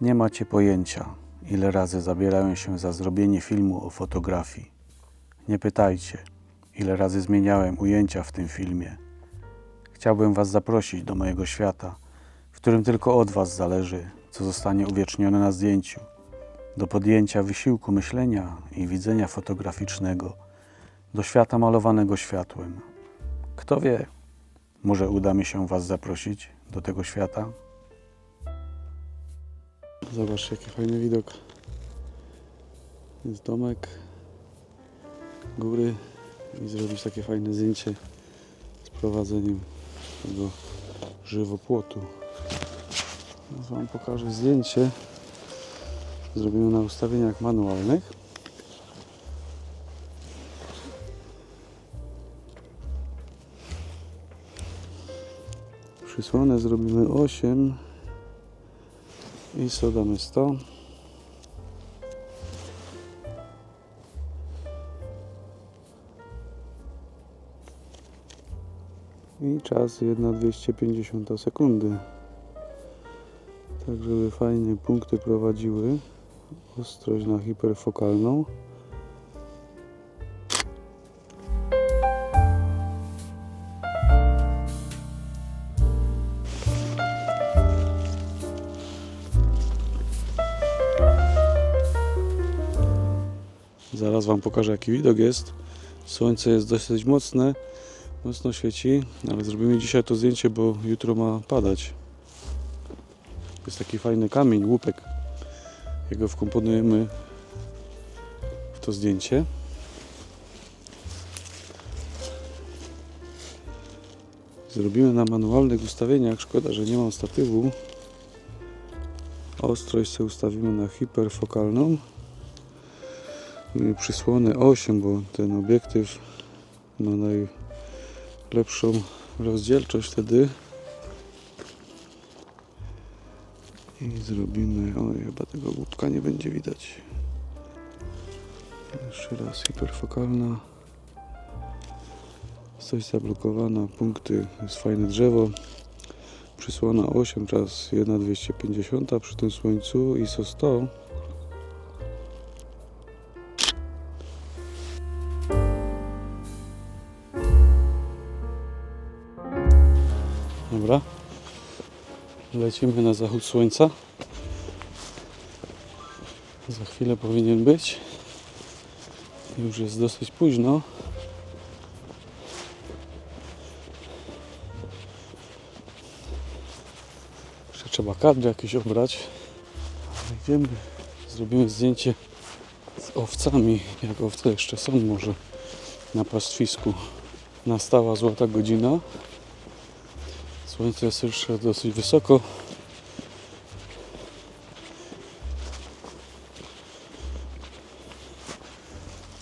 Nie macie pojęcia, ile razy zabierałem się za zrobienie filmu o fotografii. Nie pytajcie, ile razy zmieniałem ujęcia w tym filmie. Chciałbym Was zaprosić do mojego świata, w którym tylko od Was zależy, co zostanie uwiecznione na zdjęciu. Do podjęcia wysiłku myślenia i widzenia fotograficznego, do świata malowanego światłem. Kto wie, może uda mi się Was zaprosić do tego świata? Zobaczcie jaki fajny widok. Jest domek, góry i zrobić takie fajne zdjęcie z prowadzeniem tego żywopłotu. Teraz Wam pokażę zdjęcie. Zrobimy na ustawieniach manualnych. Przysłonę zrobimy 8 i co damy 100. I czas 1,250 sekundy. Tak, żeby fajnie punkty prowadziły. Ostrość na hiperfokalną. Zaraz Wam pokażę jaki widok jest. Słońce jest dosyć mocne, mocno świeci, ale zrobimy dzisiaj to zdjęcie, bo jutro ma padać. Jest taki fajny kamień, łupek. Jego wkomponujemy w to zdjęcie. Zrobimy na manualnych ustawieniach. Szkoda, że nie mam statywu. Ostrość sobie ustawimy na hiperfokalną przysłony 8, bo ten obiektyw ma najlepszą rozdzielczość wtedy. I zrobimy, oj chyba tego łupka nie będzie widać. Jeszcze raz hiperfokalna. Coś zablokowana, punkty, jest fajne drzewo. Przysłona 8, czas 1,250 przy tym słońcu ISO 100. Lecimy na zachód słońca. Za chwilę powinien być. Już jest dosyć późno. Jeszcze trzeba kadry jakieś obrać. Idziemy, zrobimy zdjęcie z owcami. Jak owce jeszcze są może na pastwisku. Nastała złota godzina. Słońce jest już dosyć wysoko.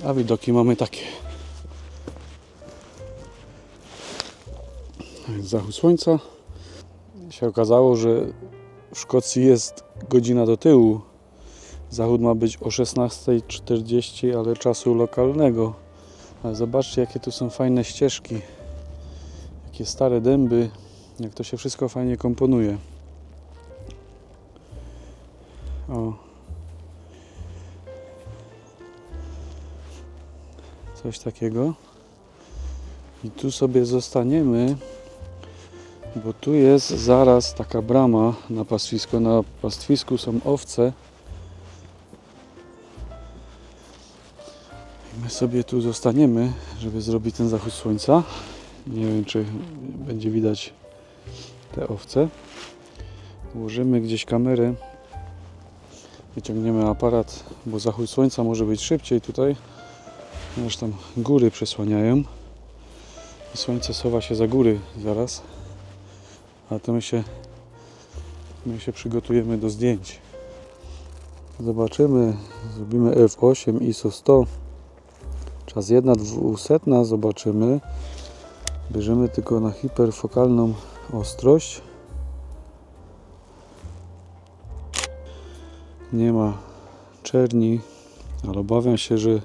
A widoki mamy takie. Zachód słońca. Się okazało, że w Szkocji jest godzina do tyłu. Zachód ma być o 16.40, ale czasu lokalnego. Ale zobaczcie, jakie tu są fajne ścieżki. Jakie stare dęby. Jak to się wszystko fajnie komponuje. O. Coś takiego. I tu sobie zostaniemy, bo tu jest zaraz taka brama na pastwisko. Na pastwisku są owce. I my sobie tu zostaniemy, żeby zrobić ten zachód słońca. Nie wiem, czy będzie widać te owce. Ułożymy gdzieś kamerę. Wyciągniemy aparat, bo zachód słońca może być szybciej tutaj. Ponieważ tam góry przesłaniają. I słońce sowa się za góry zaraz. A to my się, my się przygotujemy do zdjęć. Zobaczymy. Zrobimy F8 ISO 100. Czas 1,200 zobaczymy. Bierzemy tylko na hiperfokalną ostrość. Nie ma czerni, ale obawiam się, że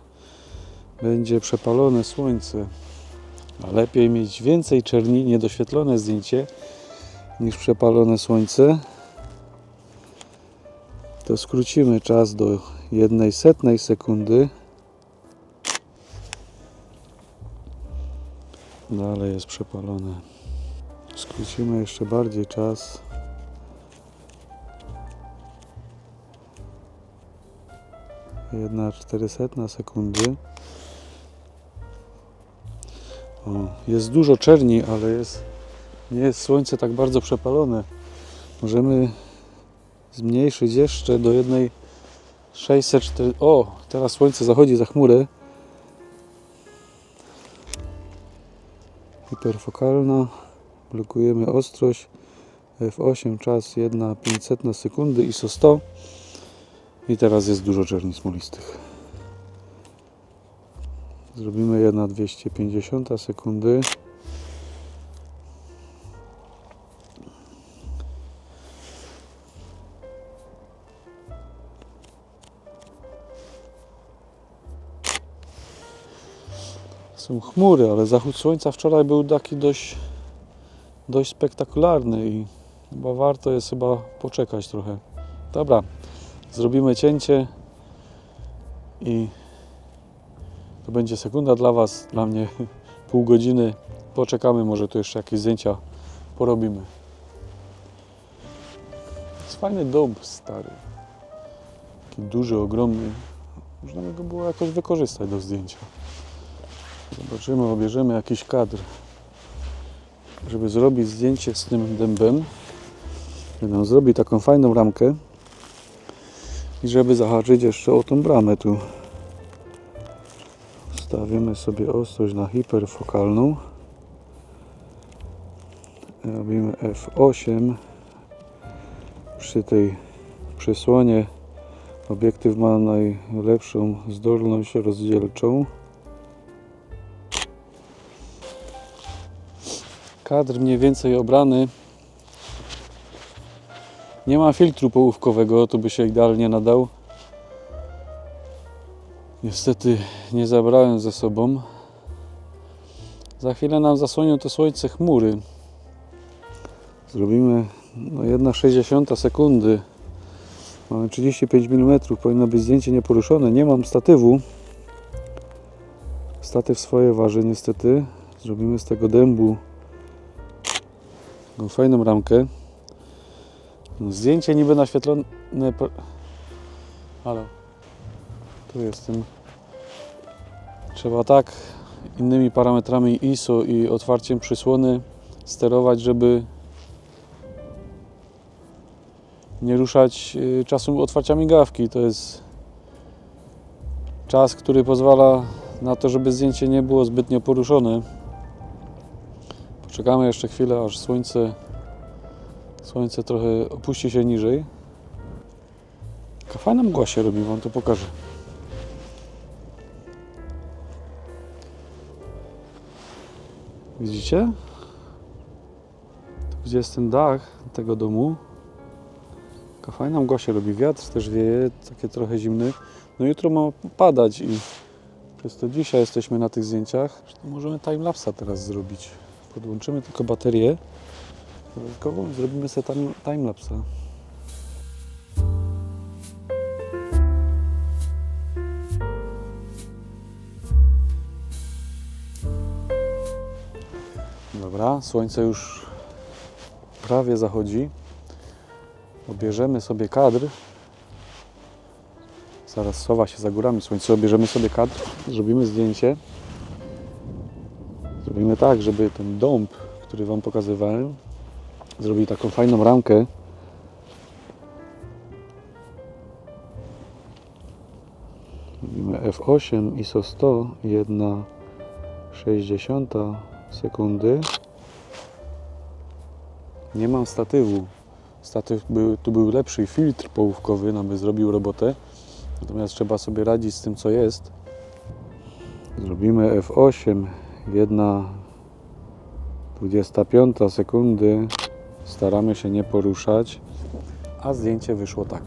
będzie przepalone słońce. A lepiej mieć więcej czerni, niedoświetlone zdjęcie, niż przepalone słońce. to skrócimy czas do jednej setnej sekundy. Dalej jest przepalone. Skrócimy jeszcze bardziej czas. Jedna czterysetna sekundy. O, jest dużo czerni, ale jest, nie jest słońce tak bardzo przepalone. Możemy zmniejszyć jeszcze do jednej 604. O, teraz słońce zachodzi za chmurę. Hiperfokalna. Blokujemy ostrość. F8 czas 1 500 sekundy ISO 100 i teraz jest dużo czerni smolistych. Zrobimy 1 250 sekundy. Są chmury, ale zachód słońca wczoraj był taki dość, dość spektakularny i chyba warto jest chyba poczekać trochę. Dobra, zrobimy cięcie i to będzie sekunda dla Was, dla mnie pół godziny. Poczekamy, może tu jeszcze jakieś zdjęcia porobimy. Jest fajny stary. Taki duży, ogromny. Można by go było jakoś wykorzystać do zdjęcia. Zobaczymy, obierzemy jakiś kadr, żeby zrobić zdjęcie z tym dębem. Będę zrobić taką fajną ramkę i żeby zahaczyć jeszcze o tą bramę tu. Stawimy sobie ostrość na hiperfokalną. Robimy F8. Przy tej przysłonie obiektyw ma najlepszą zdolność rozdzielczą. Kadr mniej więcej obrany. Nie ma filtru połówkowego, to by się idealnie nadał. Niestety nie zabrałem ze sobą. Za chwilę nam zasłonią to słońce chmury. Zrobimy no 1,60 sekundy. Mamy 35 mm, powinno być zdjęcie nieporuszone. Nie mam statywu. Statyw swoje waży niestety. Zrobimy z tego dębu taką fajną ramkę. No, zdjęcie niby naświetlone. Halo. Tu jestem. Trzeba tak innymi parametrami ISO i otwarciem przysłony sterować, żeby nie ruszać y, czasu otwarcia migawki. To jest czas, który pozwala na to, żeby zdjęcie nie było zbytnio poruszone. Poczekamy jeszcze chwilę, aż słońce, słońce trochę opuści się niżej. Taka fajna mgła się robi, Wam to pokażę. Widzicie? Tu, gdzie jest ten dach tego domu, taka fajna mgła się robi. Wiatr też wieje, takie trochę zimny. No jutro ma padać i przez to dzisiaj jesteśmy na tych zdjęciach. Możemy timelapsa teraz zrobić. Podłączymy tylko baterię. Dodatkowo zrobimy sobie time, timelapsa. Dobra, słońce już prawie zachodzi. Obierzemy sobie kadr. Zaraz schowa się za górami słońce. Obierzemy sobie kadr, zrobimy zdjęcie. Zrobimy tak, żeby ten dąb, który Wam pokazywałem, zrobił taką fajną ramkę. Robimy F8 ISO 100, 1 60 sekundy. Nie mam statywu. Statyw był, tu był lepszy filtr połówkowy, nam by zrobił robotę. Natomiast trzeba sobie radzić z tym, co jest. Zrobimy F8, 1 25 sekundy. Staramy się nie poruszać, a zdjęcie wyszło tak.